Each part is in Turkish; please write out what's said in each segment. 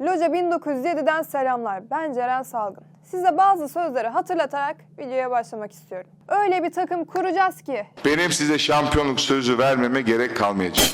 Loca 1907'den selamlar. Ben Ceren Salgın. Size bazı sözleri hatırlatarak videoya başlamak istiyorum. Öyle bir takım kuracağız ki Benim size şampiyonluk sözü vermeme gerek kalmayacak.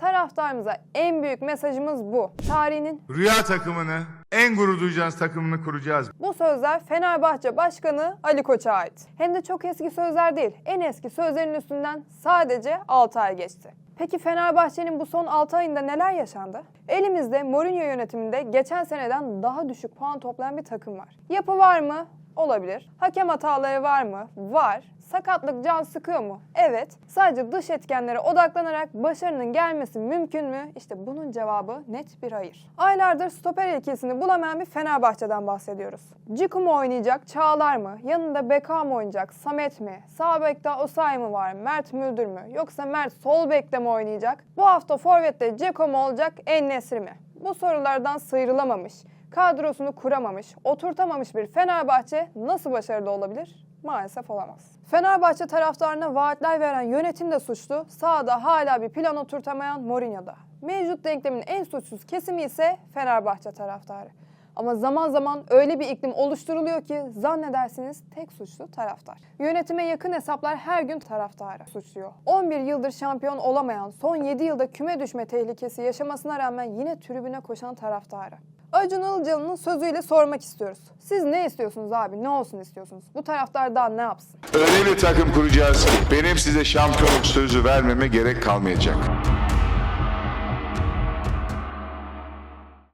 taraftarımıza en büyük mesajımız bu. Tarihinin Rüya takımını, en gurur duyacağınız takımını kuracağız. Bu sözler Fenerbahçe Başkanı Ali Koç'a ait. Hem de çok eski sözler değil. En eski sözlerin üstünden sadece 6 ay geçti. Peki Fenerbahçe'nin bu son 6 ayında neler yaşandı? Elimizde Mourinho yönetiminde geçen seneden daha düşük puan toplayan bir takım var. Yapı var mı? Olabilir. Hakem hataları var mı? Var. Sakatlık can sıkıyor mu? Evet. Sadece dış etkenlere odaklanarak başarının gelmesi mümkün mü? İşte bunun cevabı net bir hayır. Aylardır stoper ilkesini bulamayan bir Fenerbahçe'den bahsediyoruz. Ciku mu oynayacak, Çağlar mı? Yanında Beka mı oynayacak, Samet mi? Sağ bekte Osay mı var, Mert Müldür mü? Yoksa Mert sol bekte mi oynayacak? Bu hafta forvette Ceko mu olacak, En-Nesyri mi? Bu sorulardan sıyrılamamış, kadrosunu kuramamış, oturtamamış bir Fenerbahçe nasıl başarılı olabilir? Maalesef olamaz. Fenerbahçe taraftarına vaatler veren yönetim de suçlu, sahada hala bir plan oturtamayan Mourinho'da. Mevcut denklemin en suçsuz kesimi ise Fenerbahçe taraftarı. Ama zaman zaman öyle bir iklim oluşturuluyor ki zannedersiniz tek suçlu taraftar. Yönetime yakın hesaplar her gün taraftarı suçluyor. 11 yıldır şampiyon olamayan, son 7 yılda küme düşme tehlikesi yaşamasına rağmen yine tribüne koşan taraftarı. Acun Ilıcalı'nın sözüyle sormak istiyoruz. Siz ne istiyorsunuz abi? Ne olsun istiyorsunuz? Bu taraftar daha ne yapsın? Öyle bir takım kuracağız benim size şampiyonluk sözü vermeme gerek kalmayacak.